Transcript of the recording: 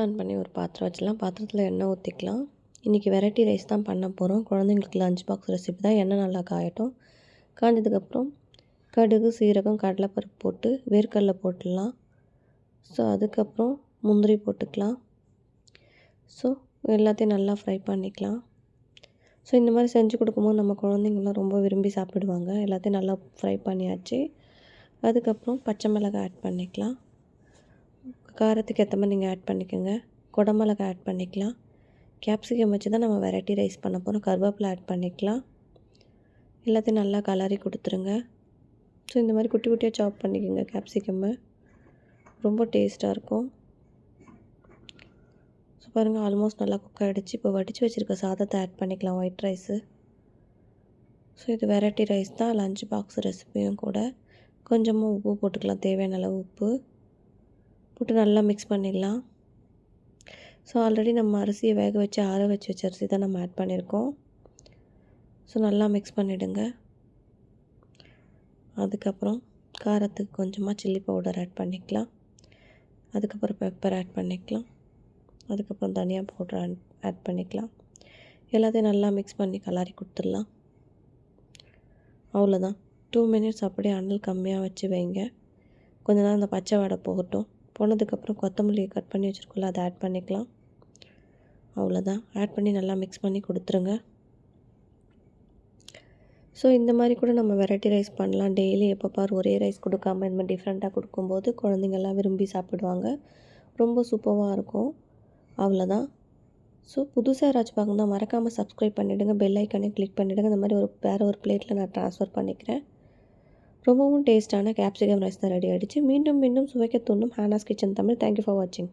On பண்ணி ஒரு பாத்திரம் வச்சிடலாம். பாத்திரத்தில் எண்ணெய் ஊற்றிக்கலாம் இன்றைக்கி வெரைட்டி ரைஸ் தான் பண்ண போகிறோம் குழந்தைங்களுக்கு லஞ்ச் பாக்ஸ் ரெசிபி தான். எண்ணெய் நல்லா காயட்டும். காஞ்சதுக்கப்புறம் கடுகு சீரகம் கடலைப்பருப்பு போட்டு வேர்க்கடலை போட்டுடலாம். ஸோ அதுக்கப்புறம் முந்திரி போட்டுக்கலாம். ஸோ எல்லாத்தையும் நல்லா ஃப்ரை பண்ணிக்கலாம். ஸோ இந்த மாதிரி செஞ்சு கொடுக்கும்போது நம்ம குழந்தைங்களாம் ரொம்ப விரும்பி சாப்பிடுவாங்க. எல்லாத்தையும் நல்லா ஃப்ரை பண்ணியாச்சு. அதுக்கப்புறம் பச்சை மிளகாய் ஆட் பண்ணிக்கலாம். காரத்துக்கு ஏற்ற மாதிரி நீங்கள் ஆட் பண்ணிக்கோங்க. குடமிளகா ஆட் பண்ணிக்கலாம். கேப்சிகம் வச்சு தான் நம்ம வெரைட்டி ரைஸ் பண்ண போகிறோம் கருவேப்பிலை ஆட் பண்ணிக்கலாம். எல்லாத்தையும் நல்லா கலரி கொடுத்துருங்க. ஸோ இந்த மாதிரி குட்டி குட்டியாக சாப் பண்ணிக்கோங்க கேப்சிகம்மு ரொம்ப டேஸ்ட்டாக இருக்கும். ஸோ பாருங்கள் ஆல்மோஸ்ட் நல்லா குக் ஆகிடுச்சு இப்போ வடித்து வச்சுருக்க சாதத்தை ஆட் பண்ணிக்கலாம் ஒயிட் ரைஸு ஸோ இது வெரைட்டி ரைஸ் தான். லஞ்ச் பாக்ஸ் ரெசிபியும் கூட. கொஞ்சமாக உப்பு போட்டுக்கலாம் தேவையான அளவு உப்பு. போட்டு நல்லா மிக்ஸ் பண்ணிடலாம். ஸோ ஆல்ரெடி நம்ம அரிசியை வேக வச்சு ஆற வச்சு வச்ச அரிசி தான் நம்ம ஆட் பண்ணியிருக்கோம் ஸோ நல்லா மிக்ஸ் பண்ணிவிடுங்க அதுக்கப்புறம் காரத்துக்கு கொஞ்சமாக சில்லி பவுடர் ஆட் பண்ணிக்கலாம். அதுக்கப்புறம் பெப்பர் ஆட் பண்ணிக்கலாம். அதுக்கப்புறம் தனியா பவுடர் ஆட் பண்ணிக்கலாம். எல்லாத்தையும் நல்லா மிக்ஸ் பண்ணி கலாரி கொடுத்துடலாம். அவ்வளோதான் டூ மினிட்ஸ் அப்படியே அனல் கம்மியாக வச்சு வைங்க. கொஞ்ச நேரம் அந்த பச்சை வடை போகட்டும். போனதுக்கப்புறம் கொத்தமல்லியை கட் பண்ணி வச்சுருக்கோம்ல அதை ஆட் பண்ணிக்கலாம். அவ்வளோதான். ஆட் பண்ணி நல்லா மிக்ஸ் பண்ணி கொடுத்துருங்க. ஸோ இந்த மாதிரி கூட நம்ம வெரைட்டி ரைஸ் பண்ணலாம். டெய்லி எப்போ பார் ஒரே ரைஸ் கொடுக்காம இந்த மாதிரி டிஃப்ரெண்ட்டாக கொடுக்கும்போது குழந்தைங்கள்லாம் விரும்பி சாப்பிடுவாங்க. ரொம்ப சூப்பராக இருக்கும். அவ்வளோதான். ஸோ புதுசாக யாராச்சும் பார்க்கணும் மறக்காமல் சப்ஸ்கிரைப் பண்ணிவிடுங்க பெல் ஐக்கானே கிளிக் பண்ணிவிடுங்க இந்த மாதிரி ஒரு வேறு ஒரு பிளேட்டில் நான் ட்ரான்ஸ்ஃபர் பண்ணிக்கிறேன். ரொம்பவும் டேஸ்ட்டான கேப்சிகம் ரைஸ் தான் ரெடி ஆகிடுச்சு மீண்டும் மீண்டும் சுவைக்க தூண்டும் Hana's kitchen Tamil. Thank you for வாட்சிங்